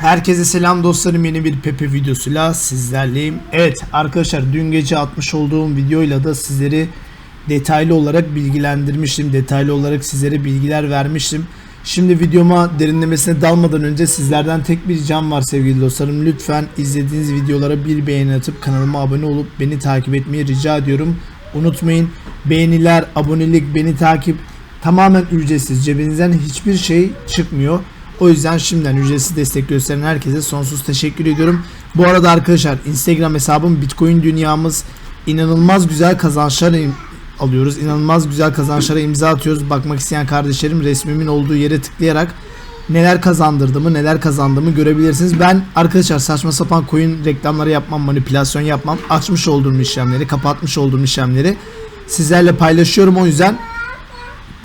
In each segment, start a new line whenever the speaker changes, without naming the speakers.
Herkese selam dostlarım yeni bir Pepe videosuyla sizlerleyim. Evet arkadaşlar dün gece atmış olduğum videoyla da sizleri detaylı olarak bilgilendirmiştim. Detaylı olarak sizlere bilgiler vermiştim. Şimdi videoma derinlemesine dalmadan önce sizlerden tek bir ricam var sevgili dostlarım. Lütfen izlediğiniz videolara bir beğeni atıp kanalıma abone olup beni takip etmeyi rica ediyorum. Unutmayın beğeniler, abonelik, beni takip tamamen ücretsiz. Cebinizden hiçbir şey çıkmıyor. O yüzden şimdiden ücretsiz destek gösteren herkese sonsuz teşekkür ediyorum. Bu arada arkadaşlar Instagram hesabım Bitcoin dünyamız inanılmaz güzel kazançlar alıyoruz. İnanılmaz güzel kazançlara imza atıyoruz. Bakmak isteyen kardeşlerim resmimin olduğu yere tıklayarak neler kazandırdığımı, neler kazandığımı görebilirsiniz. Ben arkadaşlar saçma sapan coin reklamları yapmam, manipülasyon yapmam. Açmış olduğum işlemleri, kapatmış olduğum işlemleri sizlerle paylaşıyorum. O yüzden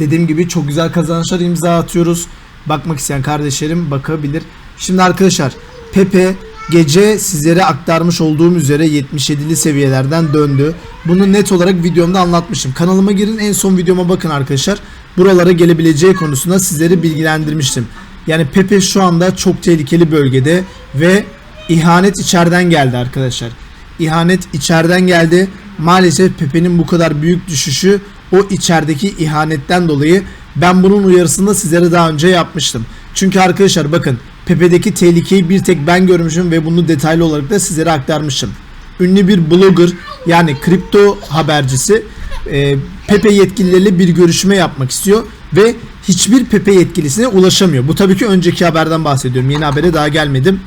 Dediğim gibi çok güzel kazançlar imza atıyoruz. Bakmak isteyen kardeşlerim bakabilir. Şimdi arkadaşlar Pepe gece sizlere aktarmış olduğum üzere 77'li seviyelerden döndü. Bunu net olarak videomda anlatmışım. Kanalıma girin en son videoma bakın arkadaşlar. Buralara gelebileceği konusunda sizleri bilgilendirmiştim. Yani Pepe şu anda çok tehlikeli bölgede ve ihanet içeriden geldi arkadaşlar. İhanet içeriden geldi. Maalesef Pepe'nin bu kadar büyük düşüşü o içerideki ihanetten dolayı ben bunun uyarısını da sizlere daha önce yapmıştım. Çünkü arkadaşlar bakın Pepe'deki tehlikeyi bir tek ben görmüşüm ve bunu detaylı olarak da sizlere aktarmışım. Ünlü bir blogger yani kripto habercisi e, Pepe yetkilileriyle bir görüşme yapmak istiyor ve hiçbir Pepe yetkilisine ulaşamıyor. Bu tabii ki önceki haberden bahsediyorum. Yeni habere daha gelmedim.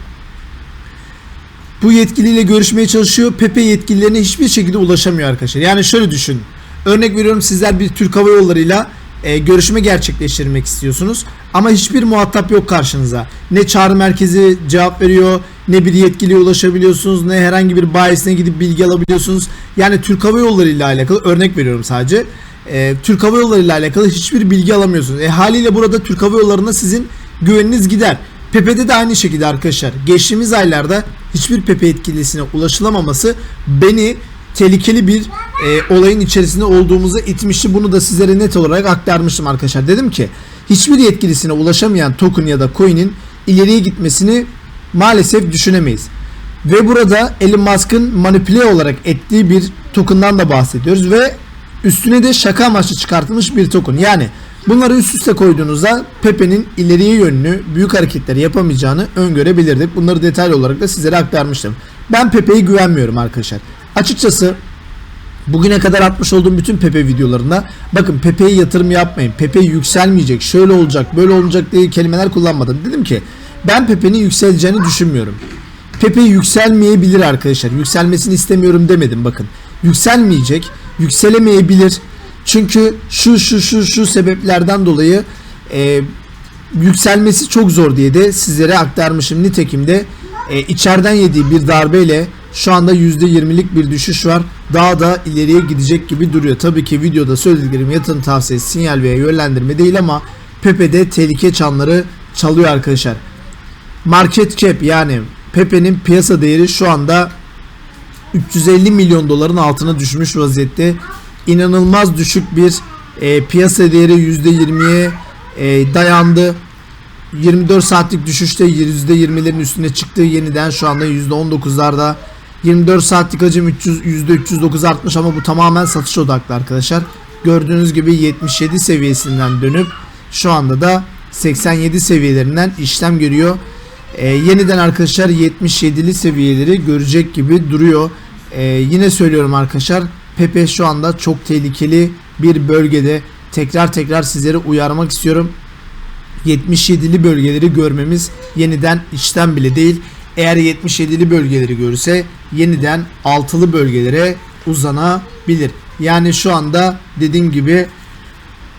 Bu yetkiliyle görüşmeye çalışıyor. Pepe yetkililerine hiçbir şekilde ulaşamıyor arkadaşlar. Yani şöyle düşün. Örnek veriyorum sizler bir Türk Hava Yolları'yla e, görüşme gerçekleştirmek istiyorsunuz. Ama hiçbir muhatap yok karşınıza. Ne çağrı merkezi cevap veriyor, ne bir yetkiliye ulaşabiliyorsunuz, ne herhangi bir bayisine gidip bilgi alabiliyorsunuz. Yani Türk Hava Yolları ile alakalı örnek veriyorum sadece. E, Türk Hava Yolları ile alakalı hiçbir bilgi alamıyorsunuz. E, haliyle burada Türk Hava Yolları'na sizin güveniniz gider. Pepe'de de aynı şekilde arkadaşlar. Geçtiğimiz aylarda hiçbir Pepe etkilisine ulaşılamaması beni tehlikeli bir e, olayın içerisinde olduğumuzu itmişti. Bunu da sizlere net olarak aktarmıştım arkadaşlar. Dedim ki hiçbir yetkilisine ulaşamayan token ya da coin'in ileriye gitmesini maalesef düşünemeyiz. Ve burada Elon Musk'ın manipüle olarak ettiği bir token'dan da bahsediyoruz ve üstüne de şaka amaçlı çıkartılmış bir token. Yani bunları üst üste koyduğunuzda Pepe'nin ileriye yönlü büyük hareketleri yapamayacağını öngörebilirdik. Bunları detaylı olarak da sizlere aktarmıştım. Ben Pepe'ye güvenmiyorum arkadaşlar. Açıkçası bugüne kadar atmış olduğum bütün Pepe videolarında bakın Pepe'ye yatırım yapmayın. Pepe yükselmeyecek, şöyle olacak, böyle olacak diye kelimeler kullanmadım. Dedim ki ben Pepe'nin yükseleceğini düşünmüyorum. Pepe yükselmeyebilir arkadaşlar. Yükselmesini istemiyorum demedim bakın. Yükselmeyecek, yükselemeyebilir. Çünkü şu şu şu şu sebeplerden dolayı e, yükselmesi çok zor diye de sizlere aktarmışım. Nitekim de e, içeriden yediği bir darbeyle şu anda %20'lik bir düşüş var. Daha da ileriye gidecek gibi duruyor. Tabii ki videoda söylediklerim yatırım tavsiyesi, sinyal veya yönlendirme değil ama Pepe'de tehlike çanları çalıyor arkadaşlar. Market cap yani Pepe'nin piyasa değeri şu anda 350 milyon doların altına düşmüş vaziyette. İnanılmaz düşük bir e, piyasa değeri %20'ye e, dayandı. 24 saatlik düşüşte %20'lerin üstüne çıktı. Yeniden şu anda %19'larda. 24 saatlik hacim 300 %309 artmış ama bu tamamen satış odaklı arkadaşlar. Gördüğünüz gibi 77 seviyesinden dönüp şu anda da 87 seviyelerinden işlem görüyor. Ee, yeniden arkadaşlar 77'li seviyeleri görecek gibi duruyor. Ee, yine söylüyorum arkadaşlar Pepe şu anda çok tehlikeli bir bölgede. Tekrar tekrar sizleri uyarmak istiyorum. 77'li bölgeleri görmemiz yeniden işten bile değil. Eğer 77'li bölgeleri görürse yeniden altılı bölgelere uzanabilir. Yani şu anda dediğim gibi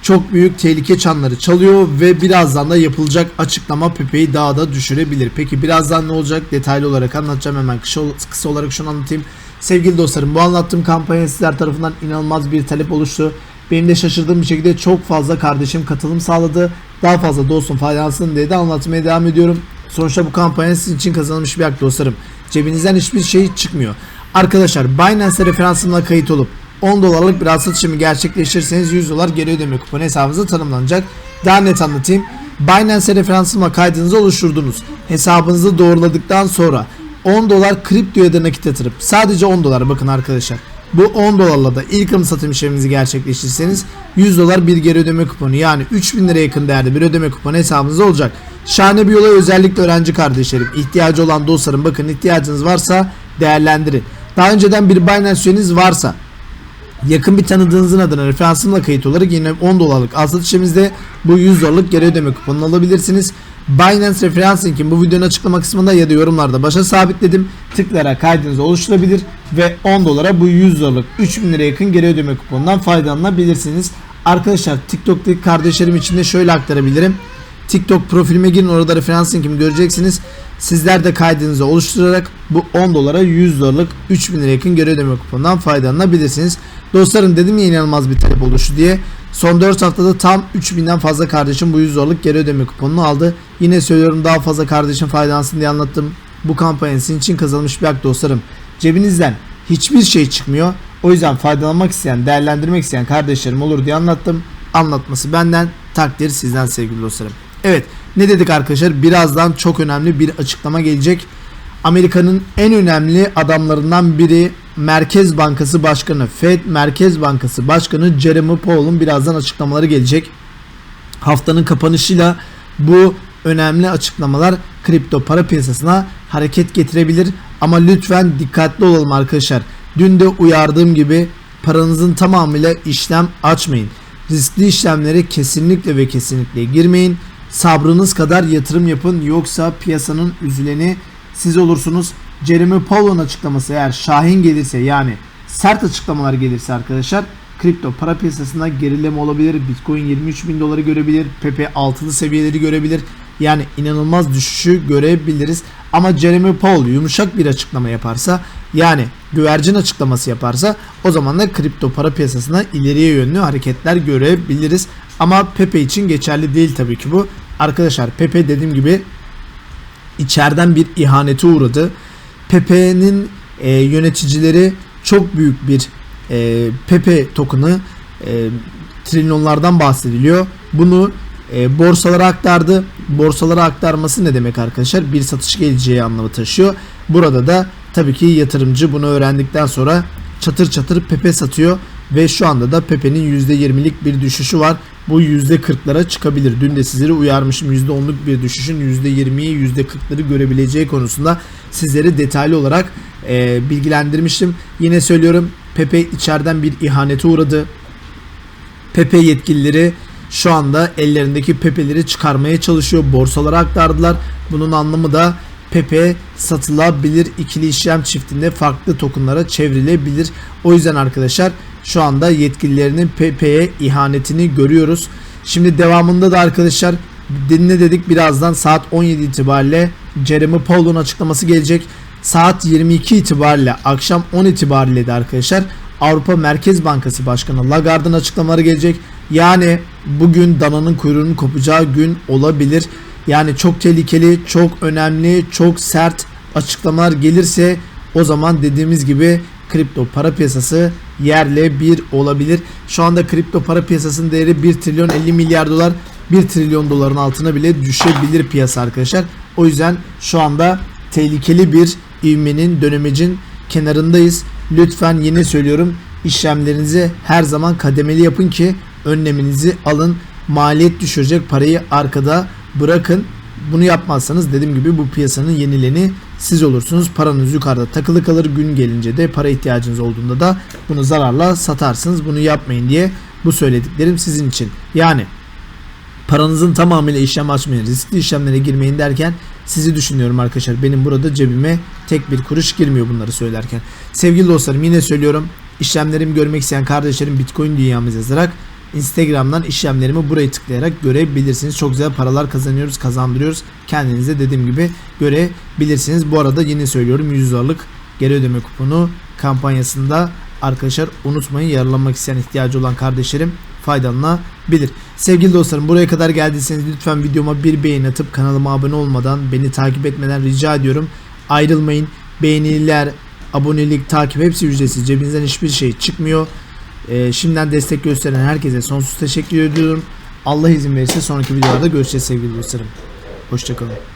çok büyük tehlike çanları çalıyor ve birazdan da yapılacak açıklama Pepe'yi daha da düşürebilir. Peki birazdan ne olacak detaylı olarak anlatacağım hemen kısa, kısa olarak şunu anlatayım. Sevgili dostlarım bu anlattığım kampanya sizler tarafından inanılmaz bir talep oluştu. Benim de şaşırdığım bir şekilde çok fazla kardeşim katılım sağladı. Daha fazla dostum faydalansın diye de anlatmaya devam ediyorum. Sonuçta bu kampanya sizin için kazanılmış bir hak dostlarım. Cebinizden hiçbir şey çıkmıyor. Arkadaşlar Binance referansımla kayıt olup 10 dolarlık bir satışımı gerçekleştirirseniz 100 dolar geri ödeme kuponu hesabınıza tanımlanacak. Daha net anlatayım. Binance referansıma kaydınızı oluşturdunuz. Hesabınızı doğruladıktan sonra 10 dolar kripto ya da nakit yatırıp sadece 10 dolar bakın arkadaşlar. Bu 10 dolarla da ilk alım satım işleminizi gerçekleştirirseniz 100 dolar bir geri ödeme kuponu yani 3000 lira yakın değerde bir ödeme kuponu hesabınızda olacak. Şahane bir olay özellikle öğrenci kardeşlerim. ihtiyacı olan dostlarım bakın ihtiyacınız varsa değerlendirin. Daha önceden bir Binance üyeniz varsa yakın bir tanıdığınızın adına referansımla kayıt olarak yine 10 dolarlık al satış işlemimizde bu 100 dolarlık geri ödeme kuponunu alabilirsiniz. Binance referans linkin bu videonun açıklama kısmında ya da yorumlarda başa sabitledim. Tıklayarak kaydınızı oluşturabilir ve 10 dolara bu 100 dolarlık 3000 lira yakın geri ödeme kuponundan faydalanabilirsiniz. Arkadaşlar TikTok'taki kardeşlerim için de şöyle aktarabilirim. TikTok profilime girin orada referans linkimi göreceksiniz. Sizler de kaydınızı oluşturarak bu 10 dolara 100 dolarlık 3000 lira yakın geri ödeme kuponundan faydalanabilirsiniz. Dostlarım dedim ya inanılmaz bir talep oluştu diye. Son 4 haftada tam 3000'den fazla kardeşim bu 100 dolarlık geri ödeme kuponunu aldı. Yine söylüyorum daha fazla kardeşim faydalansın diye anlattım. Bu kampanya sizin için kazanılmış bir hak dostlarım. Cebinizden hiçbir şey çıkmıyor. O yüzden faydalanmak isteyen, değerlendirmek isteyen kardeşlerim olur diye anlattım. Anlatması benden, takdir sizden sevgili dostlarım. Evet, ne dedik arkadaşlar? Birazdan çok önemli bir açıklama gelecek. Amerika'nın en önemli adamlarından biri Merkez Bankası Başkanı, Fed Merkez Bankası Başkanı Jeremy Powell'ın birazdan açıklamaları gelecek. Haftanın kapanışıyla bu önemli açıklamalar kripto para piyasasına hareket getirebilir. Ama lütfen dikkatli olalım arkadaşlar. Dün de uyardığım gibi paranızın tamamıyla işlem açmayın. Riskli işlemlere kesinlikle ve kesinlikle girmeyin. Sabrınız kadar yatırım yapın yoksa piyasanın üzüleni siz olursunuz. Jeremy Powell'ın açıklaması eğer şahin gelirse yani sert açıklamalar gelirse arkadaşlar kripto para piyasasında gerileme olabilir. Bitcoin 23 bin doları görebilir. Pepe altılı seviyeleri görebilir. Yani inanılmaz düşüşü görebiliriz. Ama Jeremy Powell yumuşak bir açıklama yaparsa yani güvercin açıklaması yaparsa o zaman da kripto para piyasasına ileriye yönlü hareketler görebiliriz. Ama Pepe için geçerli değil tabii ki bu. Arkadaşlar Pepe dediğim gibi içeriden bir ihanete uğradı. Pepe'nin e, yöneticileri çok büyük bir e, Pepe token'ı e, trilyonlardan bahsediliyor. Bunu e, borsalara aktardı. Borsalara aktarması ne demek arkadaşlar? Bir satış geleceği anlamı taşıyor. Burada da tabii ki yatırımcı bunu öğrendikten sonra çatır çatır Pepe satıyor ve şu anda da Pepe'nin %20'lik bir düşüşü var. Bu %40'lara çıkabilir. Dün de sizleri uyarmışım. %10'luk bir düşüşün %20'yi %40'ları görebileceği konusunda sizleri detaylı olarak e, bilgilendirmiştim. Yine söylüyorum Pepe içeriden bir ihanete uğradı. Pepe yetkilileri şu anda ellerindeki Pepe'leri çıkarmaya çalışıyor. Borsalara aktardılar. Bunun anlamı da Pepe satılabilir ikili işlem çiftinde farklı tokenlara çevrilebilir. O yüzden arkadaşlar şu anda yetkililerinin Pepe'ye ihanetini görüyoruz. Şimdi devamında da arkadaşlar ne dedik birazdan saat 17 itibariyle Jeremy Powell'un açıklaması gelecek. Saat 22 itibariyle akşam 10 itibariyle de arkadaşlar Avrupa Merkez Bankası Başkanı Lagarde'ın açıklamaları gelecek. Yani bugün dananın kuyruğunun kopacağı gün olabilir. Yani çok tehlikeli, çok önemli, çok sert açıklamalar gelirse o zaman dediğimiz gibi kripto para piyasası yerle bir olabilir. Şu anda kripto para piyasasının değeri 1 trilyon 50 milyar dolar 1 trilyon doların altına bile düşebilir piyasa arkadaşlar. O yüzden şu anda tehlikeli bir ivmenin dönemecin kenarındayız. Lütfen yine söylüyorum işlemlerinizi her zaman kademeli yapın ki önleminizi alın. Maliyet düşürecek parayı arkada bırakın. Bunu yapmazsanız dediğim gibi bu piyasanın yenileni siz olursunuz. Paranız yukarıda takılı kalır. Gün gelince de para ihtiyacınız olduğunda da bunu zararla satarsınız. Bunu yapmayın diye bu söylediklerim sizin için. Yani paranızın tamamıyla işlem açmayın, riskli işlemlere girmeyin derken sizi düşünüyorum arkadaşlar. Benim burada cebime tek bir kuruş girmiyor bunları söylerken. Sevgili dostlarım yine söylüyorum. İşlemlerimi görmek isteyen kardeşlerim Bitcoin dünyamız yazarak Instagram'dan işlemlerimi buraya tıklayarak görebilirsiniz. Çok güzel paralar kazanıyoruz, kazandırıyoruz. Kendinize dediğim gibi görebilirsiniz. Bu arada yine söylüyorum 100 dolarlık geri ödeme kuponu kampanyasında arkadaşlar unutmayın yararlanmak isteyen ihtiyacı olan kardeşlerim faydalanabilir. Sevgili dostlarım buraya kadar geldiyseniz lütfen videoma bir beğen atıp kanalıma abone olmadan beni takip etmeden rica ediyorum. Ayrılmayın. Beğeniler, abonelik, takip hepsi ücretsiz. Cebinizden hiçbir şey çıkmıyor. Ee, şimdiden destek gösteren herkese sonsuz teşekkür ediyorum. Allah izin verirse sonraki videolarda görüşeceğiz sevgili dostlarım. Hoşçakalın.